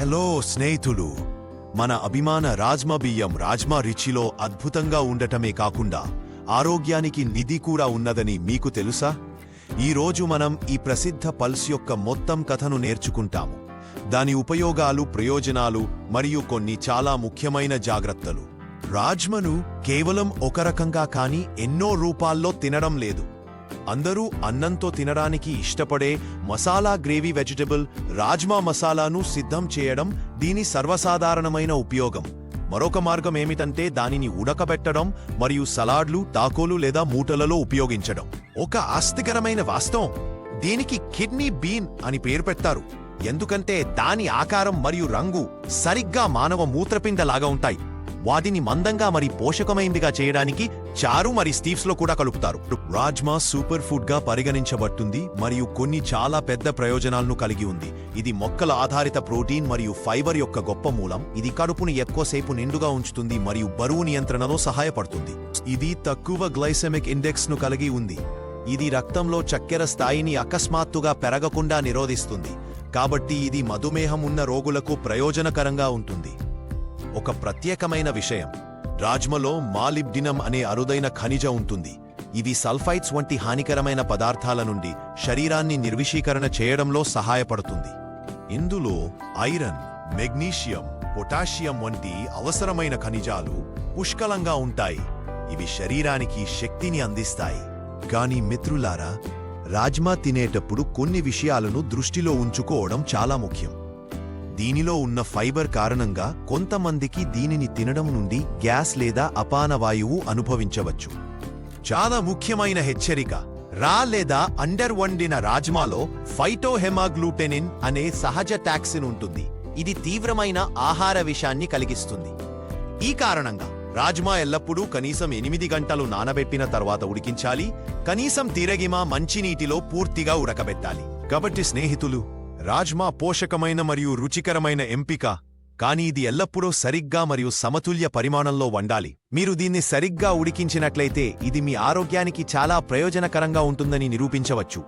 Hello స్నేహితులు మన అభిమాన రాజ్మా బియ్యం రాజ్మా రుచిలో అద్భుతంగా ఉండటమే కాకుండా ఆరోగ్యానికి నిధి కూడా ఉన్నదని మీకు తెలుసా? ఈ రోజు మనం ఈ ప్రసిద్ధ పల్స్ యొక్క మొత్తం కథను నేర్చుకుంటాము. దాని ఉపయోగాలు ప్రయోజనాలు మరియు కొన్ని చాలా ముఖ్యమైన జాగ్రత్తలు. రాజ్మను కేవలం ఒక రకంగా కానీ ఎన్నో రూపాల్లో తినడం లేదు. అందరూ అన్నంతో తినడానికి ఇష్టపడే మసాలా గ్రేవీ వెజిటబుల్ రాజ్మా మసాలాను సిద్ధం చేయడం దీని సర్వసాధారణమైన ఉపయోగం. మరొక మార్గం ఏమిటంటే దానిని ఉడకబెట్టడం మరియు సలాడ్లు టాకోలు లేదా మూటలలో ఉపయోగించడం. ఒక ఆస్తికరమైన వాస్తవం. దీనికి కిడ్నీ బీన్ అని పేరు పెట్టారు ఎందుకంటే దాని ఆకారం మరియు రంగు సరిగ్గా మానవ మూత్రపిండలాగా ఉంటాయి. వాటిని మందంగా మరి పోషకమైందిగా చేయడానికి చారు మరి స్టీవ్స్లో కూడా కలుపుతారు. రాజ్మా సూపర్ ఫుడ్గా పరిగణించబడుతుంది మరియు కొన్ని చాలా పెద్ద ప్రయోజనాలను కలిగి ఉంది. ఇది మొక్కల ఆధారిత ప్రోటీన్ మరియు ఫైబర్ యొక్క గొప్ప మూలం. ఇది కడుపును ఎక్కువసేపు నిండుగా ఉంచుతుంది మరియు బరువు నియంత్రణలో సహాయపడుతుంది. ఇది తక్కువ గ్లైసెమిక్ ఇండెక్స్ను కలిగి ఉంది. ఇది రక్తంలో చక్కెర స్థాయిని అకస్మాత్తుగా పెరగకుండా నిరోధిస్తుంది. కాబట్టి ఇది మధుమేహం ఉన్న రోగులకు ప్రయోజనకరంగా ఉంటుంది. ఒక ప్రత్యేకమైన విషయం. రాజ్మలో మాలిబ్డినం అనే అరుదైన ఖనిజ ఉంటుంది. ఇది సల్ఫైట్స్ వంటి హానికరమైన పదార్థాల నుండి శరీరాన్ని నిర్విషీకరణ చేయడంలో సహాయపడుతుంది. ఇందులో ఐరన్ మెగ్నీషియం పొటాషియం వంటి అవసరమైన ఖనిజాలు పుష్కలంగా ఉంటాయి. ఇవి శరీరానికి శక్తిని అందిస్తాయి. గాని మిత్రులారా రాజ్మా తినేటప్పుడు కొన్ని విషయాలను దృష్టిలో ఉంచుకోవడం చాలా ముఖ్యం. దీనిలో ఉన్న ఫైబర్ కారణంగా కొంతమందికి దీనిని తినడం నుండి గ్యాస్ లేదా అపాన వాయువు అనుభవించవచ్చు. చాలా ముఖ్యమైన హెచ్చరిక రా లేదా అండర్ వండిన రాజ్మాలో ఫైటోహెమాగ్లూటెనిన్ అనే సహజ టాక్సిన్ ఉంటుంది. ఇది తీవ్రమైన ఆహార విషాన్ని కలిగిస్తుంది. ఈ కారణంగా రాజ్మా ఎల్లప్పుడూ కనీసం ఎనిమిది గంటలు నానబెట్టిన తర్వాత ఉడికించాలి కనీసం తిరగిమ మంచినీటిలో పూర్తిగా ఉడకబెట్టాలి. కాబట్టి స్నేహితులు రాజ్మా పోషకమైన మరియు రుచికరమైన ఎంపిక కానీ ఇది ఎల్లప్పుడూ సరిగ్గా మరియు సమతుల్య పరిమాణంలో వండాలి. మీరు దీన్ని సరిగ్గా ఉడికించినట్లయితే ఇది మీ ఆరోగ్యానికి చాలా ప్రయోజనకరంగా ఉంటుందని నిరూపించవచ్చు.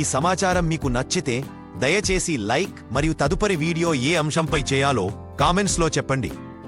ఈ సమాచారం మీకు నచ్చితే దయచేసి లైక్ మరియు తదుపరి వీడియో ఏ అంశంపై చేయాలో కామెంట్స్లో చెప్పండి.